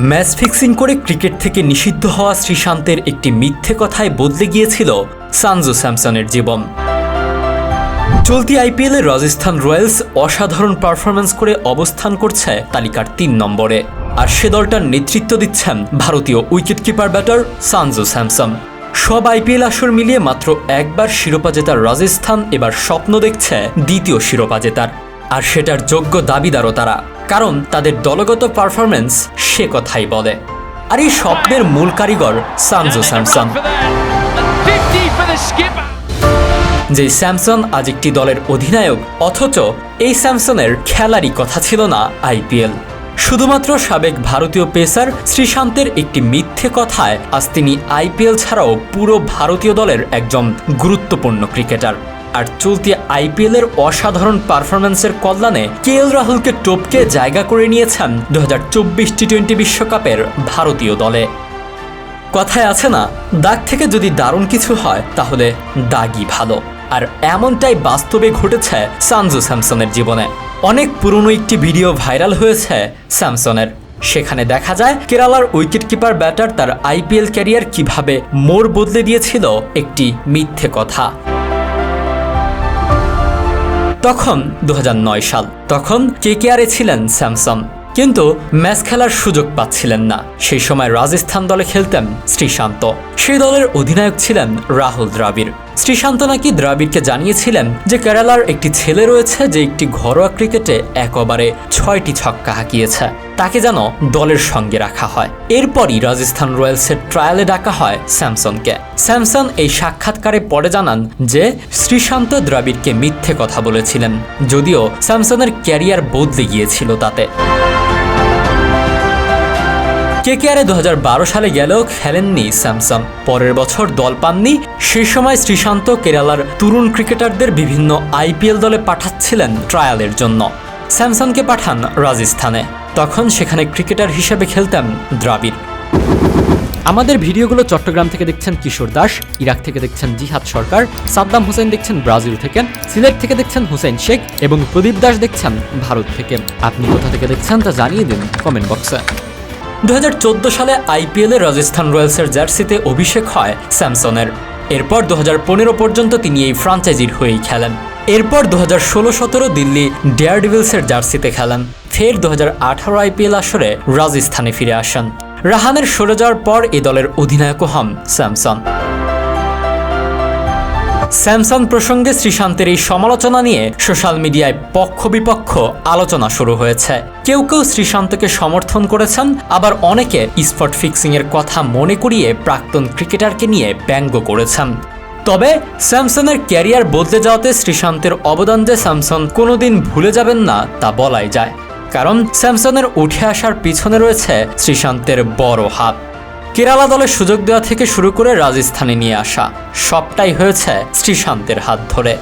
Match fixing করে cricket থেকে নিষিদ্ধ হওয়া শ্রীশান্তের একটি মিথ্যে কথায় বদলে গিয়েছিল সানজু স্যামসনের জীবন। চলতি আইপিএলে রাজস্থান রয়্যালস অসাধারণ পারফরম্যান্স করে অবস্থান করছে তালিকার তিন নম্বরে। আর সে দলটার নেতৃত্ব দিচ্ছেন ভারতীয় উইকেটকিপার ব্যাটার সানজু স্যামসন। সব আইপিএল আসর মিলিয়ে মাত্র একবার শিরোপা জেতার রাজস্থান এবার স্বপ্ন দেখছে দ্বিতীয় শিরোপা জেতার। আর সেটার যোগ্য দাবিদারও তারা। কারণ তাদের দলগত পারফরমেন্স সে কথাই বলে। আর এই স্বপ্নের মূল কারিগর সানজু স্যামসন। যে স্যামসন আজ একটি দলের অধিনায়ক অথচ এই স্যামসনের খেলারই কথা ছিল না আইপিএল। শুধুমাত্র সাবেক ভারতীয় পেসার শ্রীশান্তের একটি মিথ্যে কথায় আজ তিনি আইপিএল ছাড়াও পুরো ভারতীয় দলের একজন গুরুত্বপূর্ণ ক্রিকেটার। আর চলতি আইপিএল এর অসাধারণ পারফরম্যান্সের কল্যাণে কে এল রাহুলকে টপকে জায়গা করে নিয়েছেন দু হাজার চব্বিশ টি টোয়েন্টি বিশ্বকাপের ভারতীয় দলে। কথায় আছে না, দাগ থেকে যদি দারুণ কিছু হয়, তাহলে দাগই ভালো। আর এমনটাই বাস্তবে ঘটেছে সানজু স্যামসনের জীবনে। অনেক পুরনো একটি ভিডিও ভাইরাল হয়েছে স্যামসনের। সেখানে দেখা যায়, কেরালার উইকেটকিপার, ব্যাটার তার আইপিএল ক্যারিয়ার কীভাবে মোড় বদলে দিয়েছিল একটি মিথ্যে কথা। তখন দু হাজার নয় সাল। তখন কেকেআরে ছিলেন স্যামসন কিন্তু ম্যাচ খেলার সুযোগ পাচ্ছিলেন না। সেই সময় রাজস্থান দলে খেলতেন শ্রীশান্ত। সেই দলের অধিনায়ক ছিলেন রাহুল দ্রাবিড়। শ্রীশান্ত নাকি দ্রাবিড়কে জানিয়েছিলেন যে কেরালার একটি ছেলে রয়েছে যে একটি ঘরোয়া ক্রিকেটে একবারে ছয়টি ছক্কা হাঁকিয়েছে? তাকে যেন দলের সঙ্গে রাখা হয়। এরপরই রাজস্থান রয়্যালসের ট্রায়ালে ডাকা হয় স্যামসনকে। স্যামসন এই সাক্ষাৎকারে পরে জানান যে শ্রীশান্ত দ্রাবিড়কে মিথ্যে কথা বলেছিলেন, যদিও স্যামসনের ক্যারিয়ার বদলে গিয়েছিল তাতে। কেকেআরে দু হাজার বারো সালে গেলেও খেলেননি স্যামসন পরের বছর দল পাননি সে সময় শ্রীশান্ত কেরালার তরুণ ক্রিকেটারদের বিভিন্ন আইপিএল দলে পাঠাচ্ছিলেন ট্রায়ালের জন্য। স্যামসনকে পাঠান রাজস্থানে। তখন সেখানে ক্রিকেটার হিসেবে খেলতেন দ্রাবিড়। আমাদের ভিডিওগুলো চট্টগ্রাম থেকে দেখছেন কিশোর দাস, ইরাক থেকে দেখছেন জিহাদ সরকার, সাদ্দাম হোসেন দেখছেন ব্রাজিল থেকে, সিলেট থেকে দেখছেন হুসেন শেখ এবং প্রদীপ দাস দেখছেন ভারত থেকে। আপনি কোথা থেকে দেখছেন তা জানিয়ে দিন কমেন্ট বক্সে। দু হাজার চোদ্দ সালে আইপিএলে রাজস্থান রয়্যালসের জার্সিতে অভিষেক হয় স্যামসনের। এরপর দু হাজার পনেরো পর্যন্ত তিনি এই ফ্রাঞ্চাইজির হয়েই খেলেন। এরপর দু হাজার ষোলো সতেরো দিল্লি ডেয়ারডিভিলসের জার্সিতে খেলেন। ফের দু হাজার আঠারো আইপিএল আসরে রাজস্থানে ফিরে আসেন। রাহানের সরে যাওয়ার পর এ দলের অধিনায়কও হন স্যামসন। স্যামসাং প্রসঙ্গে শ্রীশান্তের এই সমালোচনা নিয়ে সোশ্যাল মিডিয়ায় পক্ষ বিপক্ষ আলোচনা শুরু হয়েছে। কেউ কেউ শ্রীশান্তকে সমর্থন করেছেন, আবার অনেকে স্পট ফিক্সিং এর কথা মনে করিয়ে প্রাক্তন ক্রিকেটারকে নিয়ে ব্যঙ্গ করেছেন। তবে স্যামসনের ক্যারিয়ার বদলে যাওয়াতে শ্রীশান্তের অবদান যে স্যামসন কোনোদিন ভুলে যাবেন না, তা বলাই যায়। কারণ স্যামসনের উঠে আসার পিছনে রয়েছে শ্রীশান্তের বড় হাত। কেরালা দলের সুযোগ দেওয়া থেকে শুরু করে রাজস্থানে নিয়ে আসা সবটাই হয়েছে শ্রীশান্তের হাত ধরে।